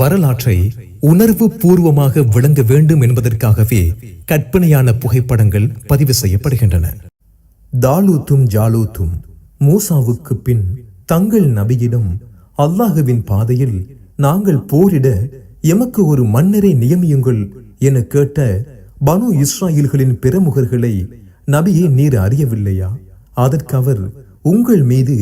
வரலாற்றை உணர்வு பூர்வமாக விளங்க வேண்டும் என்பதற்காகவே கற்பனையான புகைப்படங்கள் பதிவு செய்யப்படுகின்றன. தாலூத்தும் ஜாலூத்தும் மூசாவுக்கு பின் தங்கள் நபியிடம் அல்லாஹுவின் பாதையில் நாங்கள் போரிட எமக்கு ஒரு மன்னரை நியமியுங்கள் என கேட்ட பனு இஸ்ராயல்களின் பிரமுகர்களை நபியே நீர் அறியவில்லையா? அதற்கு அவர் உங்கள் மீது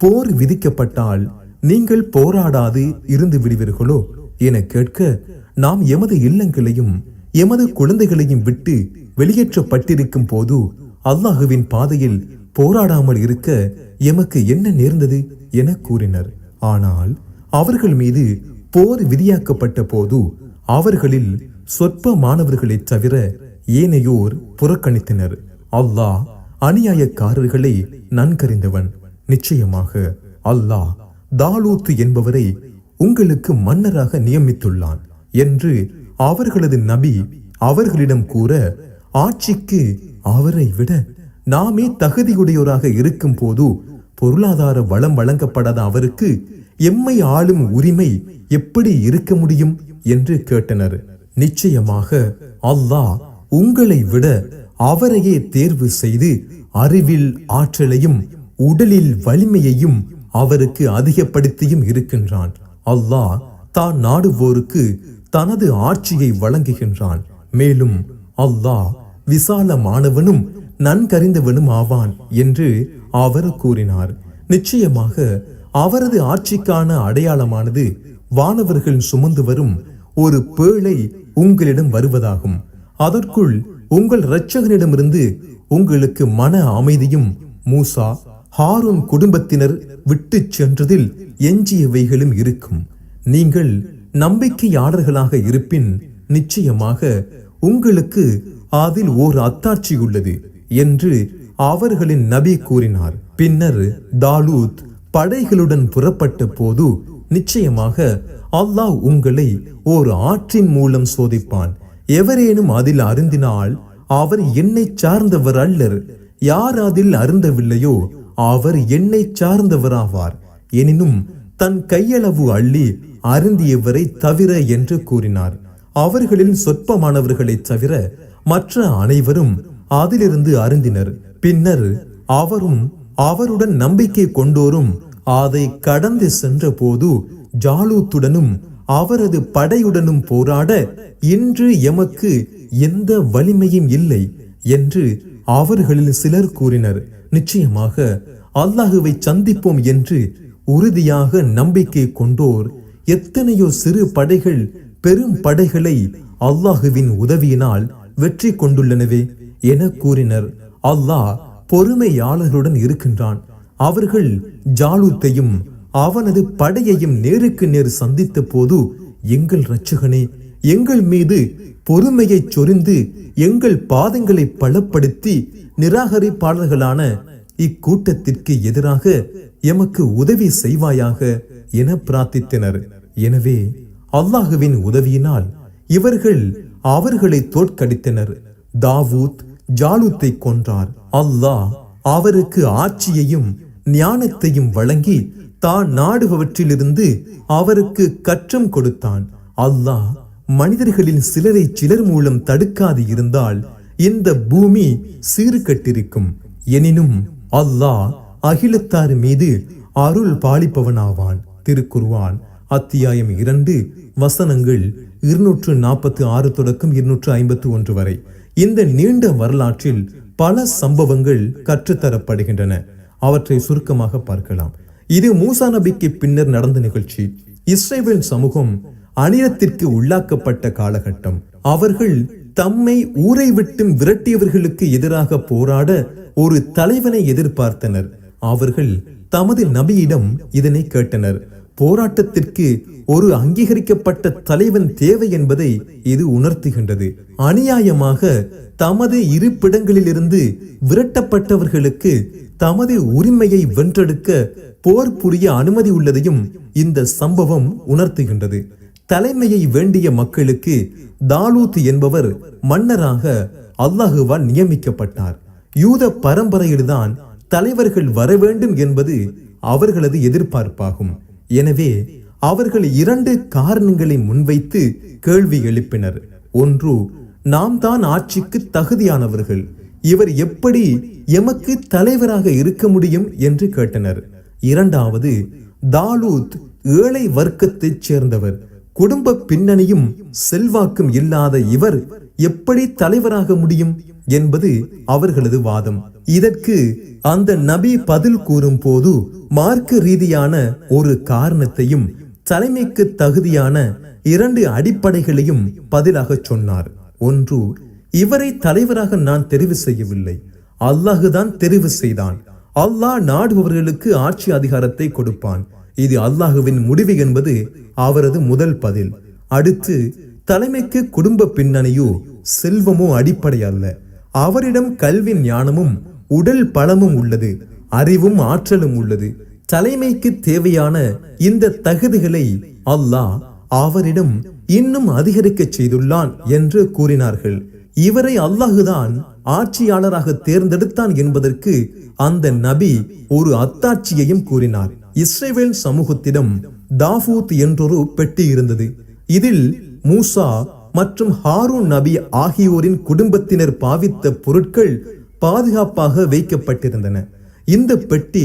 போர் விதிக்கப்பட்டால் நீங்கள் போராடாது இருந்து விடுவீர்களோ? என கேட்க நாம் எமது இல்லங்களையும் எமது குழந்தைகளையும் விட்டு வெளியேற்றப்பட்டிருக்கும் போது அல்லாஹுவின் பாதையில் போராடாமல் இருக்க எமக்கு என்ன நேர்ந்தது என கூறினர். ஆனால் அவர்கள் மீது போர் விதியாக்கப்பட்ட போது அவர்களில் சொற்ப மாணவர்களைத் தவிர ஏனையோர் புறக்கணித்தனர். அல்லாஹ் அநியாயக்காரர்களை நன்கறிந்தவன். நிச்சயமாக அல்லாஹ் தாலூத்து என்பவரை உங்களுக்கு மன்னராக நியமித்துள்ளான் என்று அவர்களது நபி அவர்களிடம் கூற ஆட்சிக்கு அவரை விட நாமே தகுதியுடையோராக இருக்கும் போது பொருளாதார வளம் வழங்கப்படாத அவருக்கு எம்மை ஆளும் உரிமை எப்படி இருக்க முடியும் என்று கேட்டனர். நிச்சயமாக அல்லாஹ் உங்களை விட அவரையே தேர்வு செய்து அறிவில் ஆற்றலையும் உடலில் வலிமையையும் அவருக்கு அதிகப்படுத்தியும் இருக்கின்றான். அல்லாஹ் தான் நாடுவோருக்கு தனது ஆட்சியை வழங்குகின்றான். மேலும் அல்லாஹ் விசாலமானவனும் நன்கறிந்தவனும் ஆவான் என்று அவர் கூறினார். நிச்சயமாக அவரது ஆட்சிக்கான அடையாளமானது வானவர்கள் சுமந்து வரும் ஒரு பேழை உங்களிடம் வருவதாகும். அதற்குள் உங்கள் இரட்சகனிடமிருந்து உங்களுக்கு மன அமைதியும் மூசா ஹாரூன் குடும்பத்தினர் விட்டு சென்றதில் எஞ்சியவைகளும் இருக்கும். நீங்கள் நம்பிக்கையாளர்களாக இருப்பின் நிச்சயமாக உங்களுக்கு அதில் ஓர் அத்தாட்சி உள்ளது என்று அவர்களின் நபி கூறினார். பின்னர் தாலூத் படைகளுடன் புறப்பட்ட போது நிச்சயமாக அல்லாஹ் உங்களை ஓர் ஆற்றின் மூலம் சோதிப்பான். எவரேனும் அதில் அருந்தினால் அவர் என்னை சார்ந்தவர் அல்லர். யார் அதில் அருந்தவில்லையோ அவர் என்னை சார்ந்தவராவார். எனினும் தன் கையளவு அள்ளி அருந்தியவரை தவிர என்று கூறினார். அவர்களில் சொற்பமானவர்களைத் தவிர மற்ற அனைவரும் அதிலிருந்து அருந்தினர். பின்னர் அவரும் அவருடன் நம்பிக்கை கொண்டோரும் அதை கடந்து சென்ற போது ஜாலூத்துடனும் அவரது படையுடனும் போராட இன்று எமக்கு எந்த வலிமையும் இல்லை. என்று அவர்களில் சிலர் கூறினர். நிச்சயமாக அல்லாஹுவை சந்திப்போம் என்று உறுதியாக நம்பிக்கை கொண்டோர் எத்தனையோ சிறு படைகள் பெரும் படைகளை அல்லாஹுவின் உதவியினால் வெற்றி கொண்டுள்ளனவே என கூறினர். அல்லாஹ் பொறுமையாளர்களுடன் இருக்கின்றான். அவர்கள் ஜாலூத்தையும் அவனது படையையும் நேருக்கு நேர் சந்தித்த போது எங்கள் ரட்சகனே எங்கள் மீது பொறுமையை சொரிந்து எங்கள் பாதங்களை பலப்படுத்தி நிராகரிப்பாளர்களான இக்கூட்டத்திற்கு எதிராக எமக்கு உதவி செய்வாயாக என பிரார்த்தித்தனர். எனவே அல்லாஹுவின் உதவியினால் இவர்கள் அவர்களை தோற்கடித்தனர். தாவூத் ஜாலூத்தை கொன்றார். அல்லாஹ் அவருக்கு ஆட்சியையும் ஞானத்தையும் வழங்கி தான் நாடுபவற்றிலிருந்து அவருக்கு கற்றம் கொடுத்தான். அல்லாஹ் மனிதர்களில் சிலரை சிலர் மூலம் தடுக்காது இருந்தால் இந்த பூமி சீர்கட்டிருக்கும் எனினும் அல்லாஹ் அகிலத்தார் மீது அருள் பாலிப்பவனாவான். திருக்குருவான் அத்தியாயம் இரண்டு வசனங்கள் இருநூற்று நாற்பத்தி ஆறு தொடக்கம் இருநூற்று ஐம்பத்தி ஒன்று வரை. இந்த நீண்ட வரலாற்றில் பல சம்பவங்கள் கற்றுத்தரப்படுகின்றன. அவற்றை சுருக்கமாக பார்க்கலாம். இது மூசா நபிக்கு பின்னர் நடந்த நிகழ்ச்சி. இஸ்ரேல் சமூகம் அநிலத்திற்கு உள்ளாக்கப்பட்ட காலகட்டம். அவர்கள் தம்மை ஊரை விட்டும் விரட்டியவர்களுக்கு எதிராக போராட ஒரு தலைவனை எதிர்பார்த்தனர். அவர்கள் தமது நபியிடம் இதனை கேட்டனர். போராட்டத்திற்கு ஒரு அங்கீகரிக்கப்பட்ட தலைவன் தேவை என்பதை இது உணர்த்துகின்றது. அநியாயமாக தமது இருப்பிடங்களிலிருந்து விரட்டப்பட்டவர்களுக்கு தமது உரிமையை வென்றெடுக்க போர் புரிய அனுமதி உள்ளதையும் இந்த சம்பவம் உணர்த்துகின்றது. தலைமையை வேண்டிய மக்களுக்கு தாலூத் என்பவர் மன்னராக அல்லாஹுவால் நியமிக்கப்பட்டார். யூத பரம்பரையில்தான் தலைவர்கள் வர வேண்டும் என்பது அவர்களது எதிர்பார்ப்பாகும். எனவே அவர்கள் இரண்டு காரணங்களை முன்வைத்து கேள்வி எழுப்பினர். ஒன்று நாம் தான் ஆட்சிக்கு தகுதியானவர்கள். இவர் எப்படி எமக்கு தலைவராக இருக்க முடியும் என்று கேட்டனர். இரண்டாவது தாலூத் ஏழை வர்க்கத்தைச் சேர்ந்தவர். குடும்ப பின்னணியும் செல்வாக்கும் இல்லாத இவர் எப்படி தலைவராக முடியும் என்பது அவர்களது வாதம். இதற்கு அந்த நபி பதில் கூறும் போது மார்க்க ரீதியான ஒரு காரணத்தையும் தலைமைக்கு தகுதியான இரண்டு அடிப்படைகளையும் பதிலாக சொன்னார். ஒன்று இவரை தலைவராக நான் தெரிவு செய்யவில்லை. அல்லாஹுதான் தெரிவு செய்தான். அல்லாஹ் நாடுபவர்களுக்கு ஆட்சி அதிகாரத்தை கொடுப்பான். இது அல்லாஹுவின் முடிவு என்பது அவரது முதல் பதில். அடுத்து தலைமைக்கு குடும்ப பின்னணியோ செல்வமோ அடிப்படை அல்ல. அவரிடம் கல்வி ஞானமும் உடல் பலமும் உள்ளது அறிவும் ஆற்றலும் உள்ளது. தலைமைக்கு தேவையான இந்த தகுதிகளை அல்லாஹ் அவரிடம் இன்னும் அதிகரிக்க செய்துள்ளான் என்று கூறினார்கள். இவரை அல்லாஹுதான் ஆட்சியாளராக தேர்ந்தெடுத்தான் என்பதற்கு அந்த நபி ஒரு அத்தாட்சியையும் கூறினார். இஸ்ரேவேல் சமூகத்திடம் தாபூத் என்றொரு பெட்டி இருந்தது. இதில் மூசா மற்றும் ஹாரூன் நபி ஆகியோரின் குடும்பத்தினர் பாவித்த பொருட்கள் பாதுகாப்பாக வைக்கப்பட்டிருந்தன. இந்த பெட்டி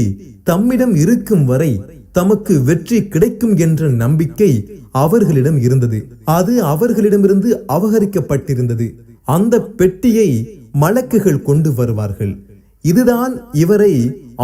தம்மிடம் இருக்கும் வரை தமக்கு வெற்றி கிடைக்கும் என்ற நம்பிக்கை அவர்களிடம் இருந்தது. அது அவர்களிடமிருந்து அபகரிக்கப்பட்டிருந்தது. அந்த பெட்டியை மலக்குகள் கொண்டு வருவார்கள். இதுதான் இவரை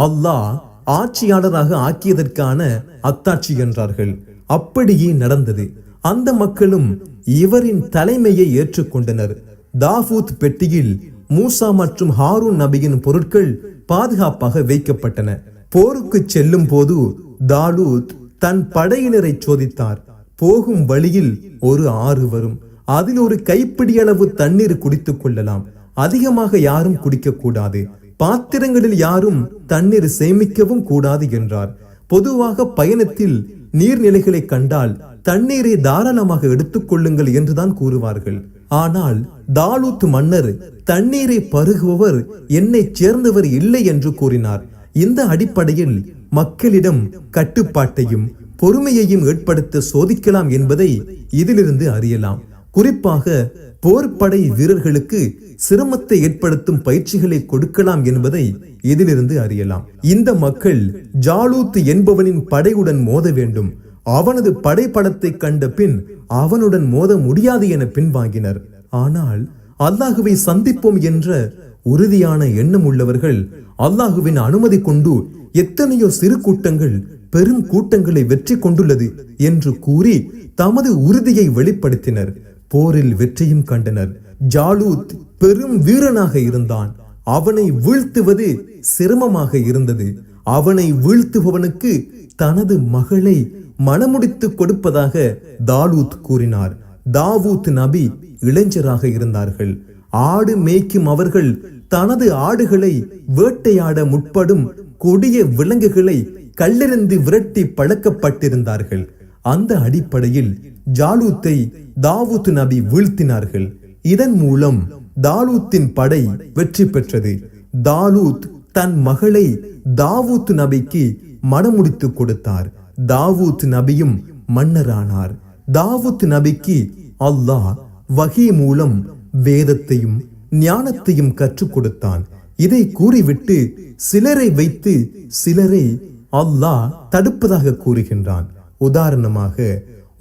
அல்லாஹ் ஆட்சியாளராக ஆக்கியதற்கான அத்தாட்சி என்றார்கள். அப்படியே நடந்தது. அந்த மக்களும் இவரின் தலைமையை ஏற்றுக்கொண்டனர். தாபூத் பெட்டியில் மூசா மற்றும் ஹாரூன் நபியின் பொருட்கள் பாதுகாப்பாக வைக்கப்பட்டன. போருக்கு செல்லும் போது தாலூத் தன் படையினரை சோதித்தார். போகும் வழியில் ஒரு ஆறு வரும். அதில் ஒரு கைப்பிடி அளவு தண்ணீர் குடித்துக் கொள்ளலாம். அதிகமாக யாரும் குடிக்க கூடாது பாத்திரங்களில் யாரும் தண்ணீர் சேமிக்கவும் கூடாது என்றார். பொதுவாக பயணத்தில் நீர்நிலைகளை கண்டால் தண்ணீரை தாராளமாக எடுத்துக்கொள்ளுங்கள் என்றுதான் கூறுவார்கள். ஆனால் தாலூத் மன்னர் தண்ணீரை பருகுபவர் என்னை சேர்ந்தவர் இல்லை என்று கூறினார். இந்த அடிப்படையில் மக்களிடம் கட்டுப்பாட்டையும் பொறுமையையும் ஏற்படுத்த சோதிக்கலாம் என்பதை இதிலிருந்து அறியலாம். குறிப்பாக போர்ப்படை வீரர்களுக்கு சிரமத்தை ஏற்படுத்தும் பயிற்சிகளை கொடுக்கலாம் என்பதை இதிலிருந்து அறியலாம். இந்த மக்கள் ஜாலூத் என்பவனின் படையுடன் மோத வேண்டும். அவனது படைப்படத்தை கண்ட பின் அவனுடன் மோத முடியாது என பின்வாங்கினர். ஆனால் அல்லாஹுவை சந்திப்போம் என்ற உறுதியான எண்ணம் உள்ளவர்கள் அல்லாஹுவின் அனுமதி கொண்டு எத்தனையோ சிறு கூட்டங்கள் பெரும் கூட்டங்களை வெற்றி கொண்டுள்ளது என்று கூறி தமது உறுதியை வெளிப்படுத்தினர். போரில் வெற்றியும் கண்டனர். ஜாலூத் பெரும் வீரனாக இருந்தான். அவனை வீழ்த்துவது சிரமமாக இருந்தது. அவனை வீழ்த்துபவனுக்கு தனது மகளை மனமுடித்து கொடுப்பதாக தாலூத் கூறினார். தாவூத் நபி இளைஞராக இருந்தார்கள். ஆடு மேய்க்கும் அவர்கள் தனது ஆடுகளை வேட்டையாட முற்படும் கொடிய விலங்குகளை கல்லெறிந்து விரட்டி பழக்கப்பட்டிருந்தார்கள். அந்த அடிப்படையில் ஜாலூத்தை தாவூத் நபி வீழ்த்தினார்கள். இதன் மூலம் தாலூத்தின் படை வெற்றி பெற்றது. தாலூத் தன் மகளை தாவூத் நபிக்கு மணமுடித்து கொடுத்தார். தாவூத் நபியும் மன்னரானார். தாவூத் நபிக்கு அல்லாஹ் வகி மூலம் வேதத்தையும் ஞானத்தையும் கற்றுக் கொடுத்தான். இதை கூறிவிட்டு சிலரை வைத்து சிலரை அல்லாஹ் தடுப்பதாக கூறுகின்றான். உதாரணமாக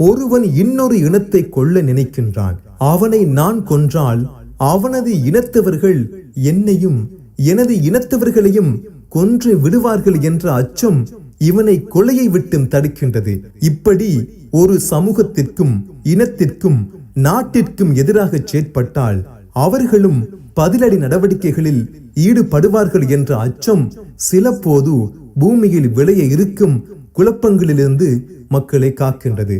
ஒருவன் இன்னொரு இனத்தை கொள்ள நினைக்கின்றான். அவனை நான் கொன்றால் அவனது இனத்தவர்கள் என்னையும் எனது இனத்தவர்களையும் கொன்று விடுவார்கள் என்ற அச்சம் இவனை கொலையை விட்டும் தடுக்கின்றது. இப்படி ஒரு சமூகத்திற்கும் இனத்திற்கும் நாட்டிற்கும் எதிராக செயற்பட்டால் அவர்களும் பதிலடி நடவடிக்கைகளில் ஈடுபடுவார்கள் என்ற அச்சம் சில போது பூமியில் விளைய இருக்கும் குழப்பங்களிலிருந்து மக்களை காக்கின்றது.